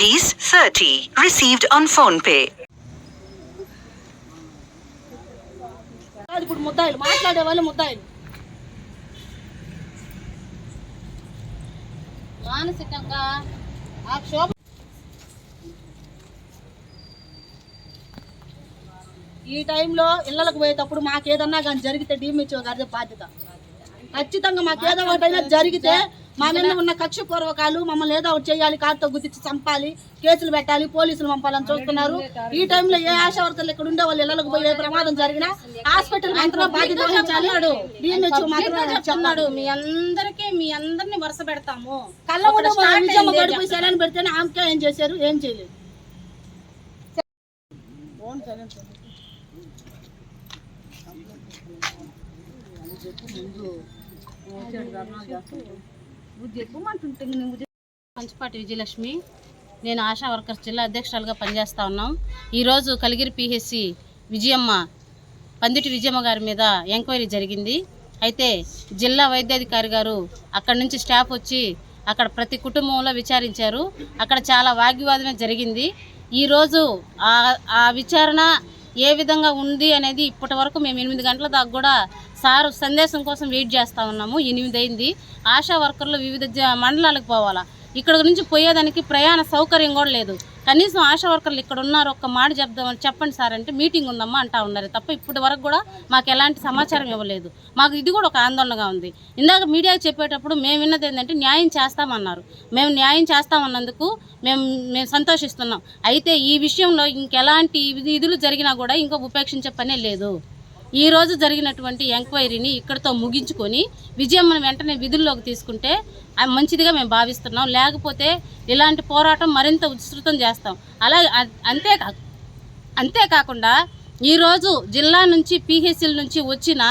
rupees 30 received on phone pay. కాదు ఇప్పుడు ముద్దాయిలు మాట్లాడే వాళ్ళు ముద్దాయిలు మానసికంగా ఆ క్షోభ ఈ టైంలో ఇళ్ళలకు పోయేటప్పుడు మాకేదన్నా కానీ జరిగితే డిఎంహెచ్ఓ గారి బాధ్యత ఖచ్చితంగా మాకేదో ఒకటైనా జరిగితే మా మీద ఉన్న కక్ష పూర్వకాలు మమ్మల్ని ఏదో ఒకటి చేయాలి కారుతో గుర్తించి చంపాలి కేసులు పెట్టాలి పోలీసులు పంపాలని చూస్తున్నారు. ఈ టైంలో ఏ ఆశా వర్కర్లు ఇక్కడ ఉండే వాళ్ళు ఇళ్ళకు పోయి ప్రమాదం జరిగినా హాస్పిటల్ మాత్రం బాధ్యత వహించాలి. మీ అందరికి మీ అందరిని వరుస పెడతాము. కళ్ళ కూడా గడిపోయి సెలైన్ పెడితేనే ఆమెకే ఏం చేశారు? ఏం చేయలేదు. ఫోన్ సైలెంట్ చేయండి. పంచపాటి విజయలక్ష్మి. నేను ఆశా వర్కర్స్ జిల్లా అధ్యక్షురాలుగా పనిచేస్తూ ఉన్నాం. ఈరోజు కలిగిరి పిహెచ్సి విజయమ్మ పందిటి విజయమ్మ గారి మీద ఎంక్వైరీ జరిగింది. అయితే జిల్లా వైద్యాధికారి గారు అక్కడి నుంచి స్టాఫ్ వచ్చి అక్కడ ప్రతి కుటుంబంలో విచారించారు. అక్కడ చాలా వాగ్వివాదమే జరిగింది. ఈరోజు ఆ విచారణ ఏ విధంగా ఉంది అనేది ఇప్పటి వరకు మేము ఎనిమిది గంటల దాకా కూడా సార్ సందేశం కోసం వెయిట్ చేస్తూ ఉన్నాము. ఎనిమిది అయింది ఆశా వర్కర్లు వివిధ జ- మండలాలకు పోవాలా. ఇక్కడ నుంచి పోయేదానికి ప్రయాణ సౌకర్యం కూడా లేదు. కనీసం ఆశా వర్కర్లు ఇక్కడ ఉన్నారు ఒక్క మాట చెప్దామని చెప్పండి సార్ అంటే మీటింగ్ ఉందమ్మా అంటా ఉన్నారు. తప్ప ఇప్పటి వరకు కూడా మాకు ఎలాంటి సమాచారం ఇవ్వలేదు. మాకు ఇది కూడా ఒక ఆందోళనగా ఉంది. ఇందాక మీడియాకి చెప్పేటప్పుడు మేము విన్నది ఏంటంటే న్యాయం చేస్తామన్నారు. మేము న్యాయం చేస్తామన్నందుకు మేము మేము సంతోషిస్తున్నాం. అయితే ఈ విషయంలో ఇంకెలాంటి విధులు జరిగినా కూడా ఇంకా ఉపేక్షించే పనే లేదు. ఈరోజు జరిగినటువంటి ఎంక్వైరీని ఇక్కడితో ముగించుకొని విజయమ్మను వెంటనే విధుల్లోకి తీసుకుంటే మంచిదిగా మేము భావిస్తున్నాం. లేకపోతే ఇలాంటి పోరాటం మరింత విస్తృతం చేస్తాం. అలాగే అంతేకా అంతేకాకుండా ఈరోజు జిల్లా నుంచి పిహెచ్ఎల్ నుంచి వచ్చిన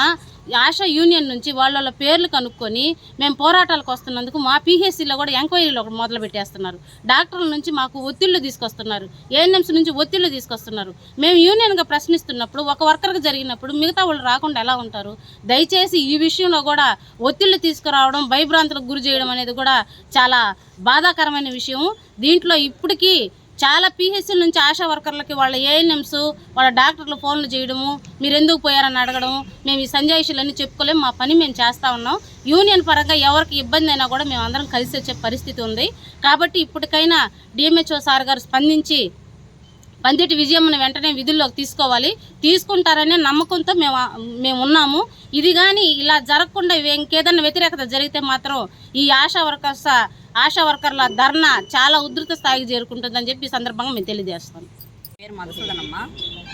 ఆశా యూనియన్ నుంచి వాళ్ళ వాళ్ళ పేర్లు కనుక్కొని మేము పోరాటాలకు వస్తున్నందుకు మా పిహెచ్సిలో కూడా ఎంక్వైరీలు ఒకటి మొదలు పెట్టేస్తున్నారు. డాక్టర్ల నుంచి మాకు ఒత్తిళ్ళు తీసుకొస్తున్నారు. ఏఎన్ఎంస్ నుంచి ఒత్తిళ్ళు తీసుకొస్తున్నారు. మేము యూనియన్గా ప్రశ్నిస్తున్నప్పుడు ఒక వర్కర్కి జరిగినప్పుడు మిగతా వాళ్ళు రాకుండా ఎలా ఉంటారు? దయచేసి ఈ విషయంలో కూడా ఒత్తిళ్ళు తీసుకురావడం భయభ్రాంతులకు గురి చేయడం అనేది కూడా చాలా బాధాకరమైన విషయం. దీంట్లో ఇప్పటికీ చాలా పిహెచ్ఎల్ నుంచి ఆశా వర్కర్లకి వాళ్ళ ఏఎన్ఎంస్ వాళ్ళ డాక్టర్లు ఫోన్లు చేయడము మీరు ఎందుకు పోయారని అడగడం మేము ఈ సంజాయిషులన్నీ చెప్పుకోలేము మా పని మేము చేస్తూ ఉన్నాం. యూనియన్ పరంగా ఎవరికి ఇబ్బంది అయినా కూడా మేము అందరం కలిసి వచ్చే పరిస్థితి ఉంది. కాబట్టి ఇప్పటికైనా డిఎంహెచ్ఓ సార్ గారు స్పందించి పందిటి విజయమ్మను వెంటనే విధుల్లోకి తీసుకోవాలి. తీసుకుంటారనే నమ్మకంతో మేము మేము ఉన్నాము. ఇది కానీ ఇలా జరగకుండా ఇంకేదన్నా వ్యతిరేకత జరిగితే మాత్రం ఈ ఆశా వర్కర్స్ ఆశా వర్కర్ల ధర్నా చాలా ఉధృత స్థాయికి చేరుకుంటుందని చెప్పి ఈ సందర్భంగా మేము తెలియజేస్తాం. పేరు మధుసూదనమ్మ.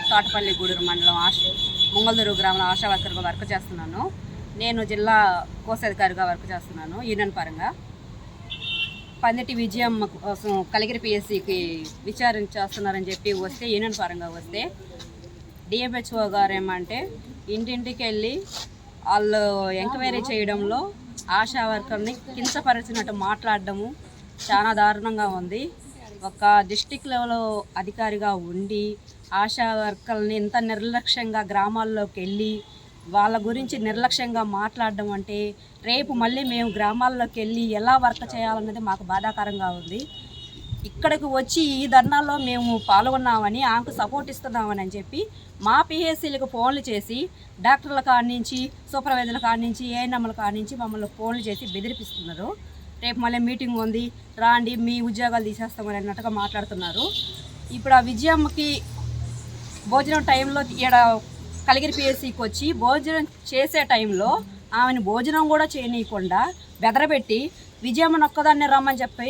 తోటపల్లి గూడూరు మండలం ఆశ ముంగళదూరు గ్రామంలో ఆశా వర్కర్గా వర్క్ చేస్తున్నాను. నేను జిల్లా కోశాధికారిగా వర్క్ చేస్తున్నాను యూనియన్ పరంగా. పందిటి విజయమ్మ కోసం కలిగిరి పిఎస్సికి విచారణ చేస్తున్నారని చెప్పి వస్తే యూనియన్ పరంగా వస్తే డిఎంహెచ్ఓ గారు ఏమంటే ఇంటింటికి వెళ్ళి వాళ్ళు ఎంక్వైరీ చేయడంలో ఆశా వర్కర్ని కించపరిచినట్టు మాట్లాడడము చాలా దారుణంగా ఉంది. ఒక డిస్టిక్ లెవెల్ అధికారిగా ఉండి ఆశా వర్కర్ని ఇంత నిర్లక్ష్యంగా గ్రామాల్లోకి వెళ్ళి వాళ్ళ గురించి నిర్లక్ష్యంగా మాట్లాడడం అంటే రేపు మళ్ళీ మేము గ్రామాల్లోకి వెళ్ళి ఎలా వర్క్ చేయాలన్నది మాకు బాధాకరంగా ఉంది. ఇక్కడికి వచ్చి ఈ ధర్నాల్లో మేము పాల్గొన్నామని ఆమెకు సపోర్ట్ ఇస్తున్నామని అని చెప్పి మా పిహెచ్సీలకు ఫోన్లు చేసి డాక్టర్ల కాడి నుంచి సూపర్వైజర్ల కాడి నుంచి ఏఎన్ఎంల కాడి నుంచి మమ్మల్ని ఫోన్లు చేసి బెదిరిపిస్తున్నారు. రేపు మళ్ళీ మీటింగ్ ఉంది రాండి మీ ఉద్యోగాలు తీసేస్తామని అన్నట్టుగా మాట్లాడుతున్నారు. ఇప్పుడు ఆ విజయమ్మకి భోజనం టైంలో ఈడ కలిగిరి పిఎస్సికి వచ్చి భోజనం చేసే టైంలో ఆమెను భోజనం కూడా చేయనీయకుండా బెదరబెట్టి విజయమ్మ ఒక్కదాన్ని రమ్మని చెప్పి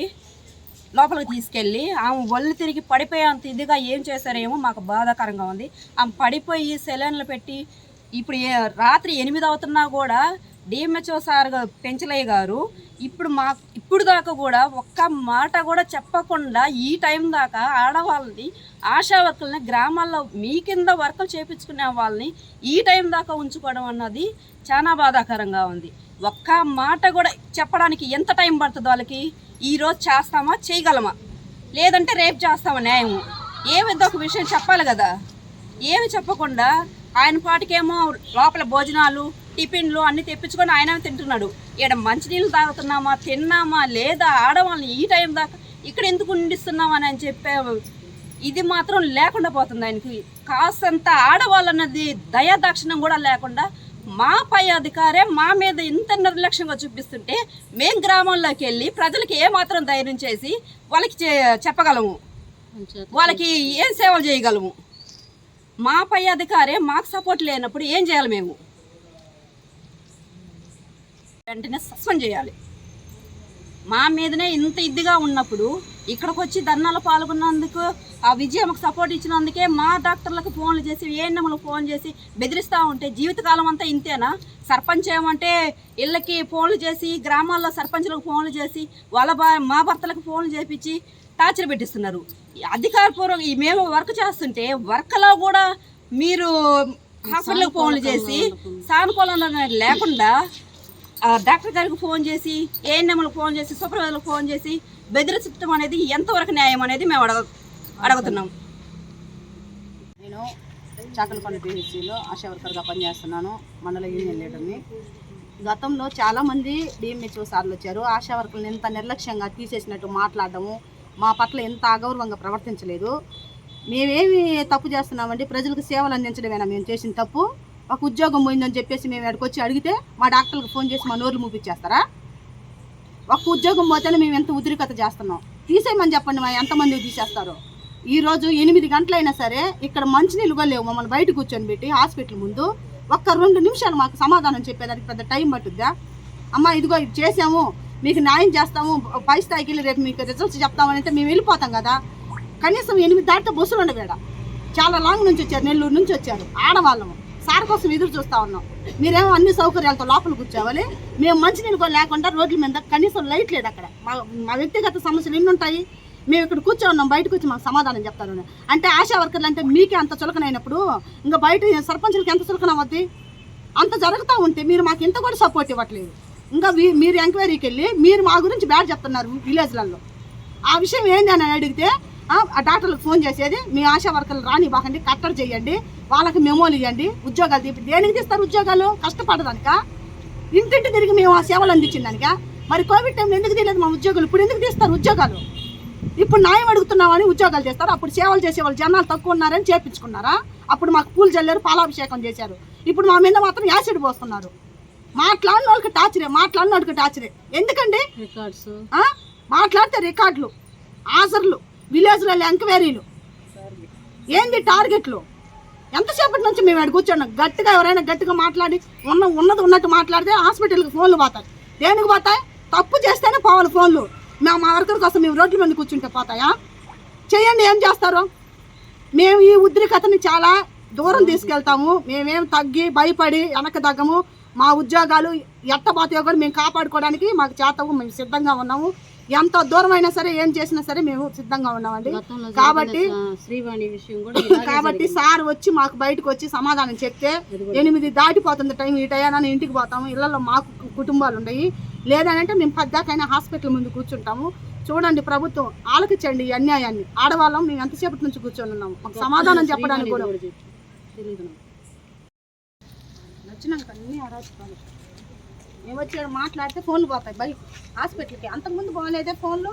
లోపలికి తీసుకెళ్ళి ఆమె ఒళ్ళు తిరిగి పడిపోయేంత ఇదిగా ఏం చేశారేమో మాకు బాధాకరంగా ఉంది. ఆమె పడిపోయి సెలైన్లు పెట్టి ఇప్పుడు రాత్రి ఎనిమిది అవుతున్నా కూడా డిఎంహెచ్ఓ సార్ పెంచలయ్య గారు ఇప్పుడు మా ఇప్పుడు దాకా కూడా ఒక్క మాట కూడా చెప్పకుండా ఈ టైం దాకా ఆడవాళ్ళని ఆశా వర్కుల్ని గ్రామాల్లో మీ కింద వర్కులు చేపించుకునే వాళ్ళని ఈ టైం దాకా ఉంచుకోవడం అన్నది చాలా బాధాకరంగా ఉంది. ఒక్క మాట కూడా చెప్పడానికి ఎంత టైం పడుతుంది వాళ్ళకి? ఈరోజు చేస్తామా చేయగలమా? లేదంటే రేపు చేస్తామా న్యాయం ఏమిదో ఒక విషయం చెప్పాలి కదా? ఏమి చెప్పకుండా ఆయన పాటికేమో లోపల భోజనాలు టిఫిన్లు అన్ని తెప్పించుకొని ఆయన తింటున్నాడు. ఇక్కడ మంచినీళ్ళు తాగుతున్నామా తిన్నామా లేదా ఆడవాళ్ళని ఈ టైం దాకా ఇక్కడ ఎందుకు ఉండిస్తున్నామా అని చెప్పే ఇది మాత్రం లేకుండా పోతుంది ఆయనకి. కాస్తంత ఆడవాళ్ళన్నది దయాదాక్షిణ్యం కూడా లేకుండా మా పై అధికారే మా మీద ఇంత నిర్లక్ష్యంగా చూపిస్తుంటే మేం గ్రామంలోకి వెళ్ళి ప్రజలకి ఏమాత్రం ధైర్యం చేసి వాళ్ళకి చే- చెప్పగలము. వాళ్ళకి ఏం సేవలు చేయగలము? మా పై అధికారే మాకు సపోర్ట్ లేనప్పుడు ఏం చేయాలి మేము? వెంటనే సస్పెండ్ చేయాలి. మా మీదనే ఇంత ఇదిగా ఉన్నప్పుడు ఇక్కడికి వచ్చి ధర్నాలో పాల్గొన్నందుకు ఆ విజయమ్మకు సపోర్ట్ ఇచ్చినందుకే మా డాక్టర్లకు ఫోన్లు చేసి ఏఎన్ఎంలకు ఫోన్ చేసి బెదిరిస్తూ ఉంటే జీవితకాలం అంతా ఇంతేనా? సర్పంచ్ ఏమంటే ఇళ్ళకి ఫోన్లు చేసి గ్రామాల్లో సర్పంచులకు ఫోన్లు చేసి వాళ్ళ బా మా భర్తలకు ఫోన్లు చేపించి టార్చర్ పెట్టిస్తున్నారు. అధికారపూర్వక మేము వర్క్ చేస్తుంటే వర్క్లో కూడా మీరు హాస్పిటల్కి ఫోన్లు చేసి సానుకూలంగా లేకుండా డాక్టర్ గారికి ఫోన్ చేసి ఏఎన్ఎంలకు ఫోన్ చేసి సూపర్వైజర్లకు ఫోన్ చేసి బెదిరించడం అనేది ఎంతవరకు న్యాయం అనేది మేము అడగ అడుగుతున్నాం. నేను చాకలకొండ పిహెచ్సిలో ఆశా వర్కర్గా పనిచేస్తున్నాను మండల యూనియన్ లీడర్ని. గతంలో చాలామంది డిఎంహెచ్ఓ సార్లు వచ్చారు. ఆశా వర్కర్లను ఎంత నిర్లక్ష్యంగా తీసేసినట్టు మాట్లాడటము మా పట్ల ఎంత అగౌరవంగా ప్రవర్తించలేదు. మేమేమి తప్పు చేస్తున్నామండి? ప్రజలకు సేవలు అందించడమేనా? మేము చేసిన తప్పు? ఒక ఉద్యోగం పోయిందని చెప్పేసి మేము ఇక్కడికి వచ్చి అడిగితే మా డాక్టర్లకు ఫోన్ చేసి మా నోర్లు మూపించేస్తారా? ఒక్క ఉద్యోగం పోతేనే మేము ఎంత ఉద్రికత చేస్తున్నాం? తీసేయమని చెప్పండి మా ఎంతమంది తీసేస్తారు. ఈరోజు ఎనిమిది గంటలైనా సరే ఇక్కడ మంచినీళ్ళు కూడా లేవు. మమ్మల్ని బయట కూర్చొని పెట్టి హాస్పిటల్ ముందు ఒక్క రెండు నిమిషాలు మాకు సమాధానం చెప్పేదానికి పెద్ద టైం పట్టుద్దా? అమ్మ ఇదిగో ఇది చేసాము మీకు న్యాయం చేస్తాము. పై స్థాయికి వెళ్ళి రేపు మీకు రిజల్ట్స్ చెప్తామని అంటే మేము వెళ్ళిపోతాం కదా. కనీసం ఎనిమిది దాటితే బస్సులు ఉండవేడ చాలా లాంగ్ నుంచి వచ్చారు నెల్లూరు నుంచి వచ్చారు. ఆడవాళ్ళము. సార్ కోసం ఎదురు చూస్తా ఉన్నాం. మీరేమో అన్ని సౌకర్యాలతో లోపల కూర్చోవాలి మేము మంచినీళ్ళు కూడా లేకుండా రోడ్ల మీద కనీసం లైట్ లేదు అక్కడ. మా మా వ్యక్తిగత సమస్యలు ఎన్ని ఉంటాయి? మేము ఇక్కడ కూర్చో ఉన్నాం బయటకు వచ్చి మాకు సమాధానం చెప్తారు అంటే ఆశా వర్కర్లు అంటే మీకే అంత చులకనైనప్పుడు ఇంకా బయట సర్పంచులకి ఎంత చులకన అవ్వద్ది అంత జరుగుతూ ఉంటే మీరు మాకు ఇంత కూడా సపోర్ట్ ఇవ్వట్లేదు. ఇంకా మీరు ఎంక్వైరీకి వెళ్ళి మీరు మా గురించి బ్యాడ్ చెప్తున్నారు విలేజ్లలో. ఆ విషయం ఏంది అని అడిగితే ఆ ఆ డాక్టర్లకు ఫోన్ చేసేది మీ ఆశా వర్కర్లు రాని బాకండి కట్టడి చేయండి వాళ్ళకి మెమోలు ఇవ్వండి ఉద్యోగాలు తీపి దేనికి తీస్తారు ఉద్యోగాలు? కష్టపడదానిక ఇంటింటి తిరిగి మేము ఆ సేవలు అందించిందానిక మరి కోవిడ్ టైంలో ఎందుకు తీయలేదు మా ఉద్యోగులు? ఇప్పుడు ఎందుకు తీస్తారు ఉద్యోగాలు? ఇప్పుడు న్యాయం అడుగుతున్నామని ఉద్యోగాలు చేస్తారు. అప్పుడు సేవలు చేసేవాళ్ళు జనాలు తక్కువ ఉన్నారని చేపించుకున్నారా? అప్పుడు మాకు పూలు చల్లారు పాలాభిషేకం చేశారు. ఇప్పుడు మా మీద మాత్రం యాసిడ్ పోస్తున్నారు. మాట్లాడిన వాళ్ళకి టార్చరే మాట్లాడిన వాళ్ళకి టార్చరే. ఎందుకండి? రికార్డ్స్? మాట్లాడితే రికార్డులు ఆజర్లు విలేజ్లలో ఎంక్వైరీలు. ఏంది టార్గెట్లు? ఎంతసేపటి నుంచి మేము ఇక్కడ కూర్చోండి గట్టిగా ఎవరైనా గట్టిగా మాట్లాడి ఉన్న ఉన్నది ఉన్నట్టు మాట్లాడితే హాస్పిటల్కి ఫోన్లు పోతాయి. దేనికి పోతాయి? తప్పు చేస్తేనే పోవాలి ఫోన్లు. మేము మా వర్కర్ కోసం మేము రోడ్ల మీద కూర్చుంటే పోతాయా? చేయండి ఏం చేస్తారు? మేము ఈ ఉద్రికతని చాలా దూరం తీసుకెళ్తాము. మేమేం తగ్గి భయపడి వెనక తగ్గము. మా ఉద్యోగాలు ఎట్టబోతాయో కూడా మేము కాపాడుకోవడానికి మాకు చేతవు మేము సిద్ధంగా ఉన్నాము. ఎంత దూరం అయినా సరే ఏం చేసినా సరే మేము సిద్ధంగా ఉన్నామండి. కాబట్టి శ్రీవాణి విషయం కూడా కాబట్టి సార్ వచ్చి మాకు బయటకు వచ్చి సమాధానం చెప్తే ఎనిమిది దాటిపోతుంది టైం ఈ టయాన్ని ఇంటికి పోతాము. ఇళ్ళలో మాకు కుటుంబాలు ఉన్నాయి లేదనంటే మేము పద్దాకైనా హాస్పిటల్ ముందు కూర్చుంటాము. చూడండి ప్రభుత్వం ఆలకించండి ఈ అన్యాయాన్ని. ఆడవాళ్ళం మేము ఎంతసేపటి నుంచి కూర్చొని ఉన్నాము. మాకు సమాధానం చెప్పడానికి కూడా కూడా చెప్పు. తెలీదు నాకు. వచ్చినాక అన్ని అరాచకాలు మేము వచ్చి మాట్లాడితే ఫోన్లు పోతాయి. బయట హాస్పిటల్కి. అంతకుముందు బాగాలేదే ఫోన్లు?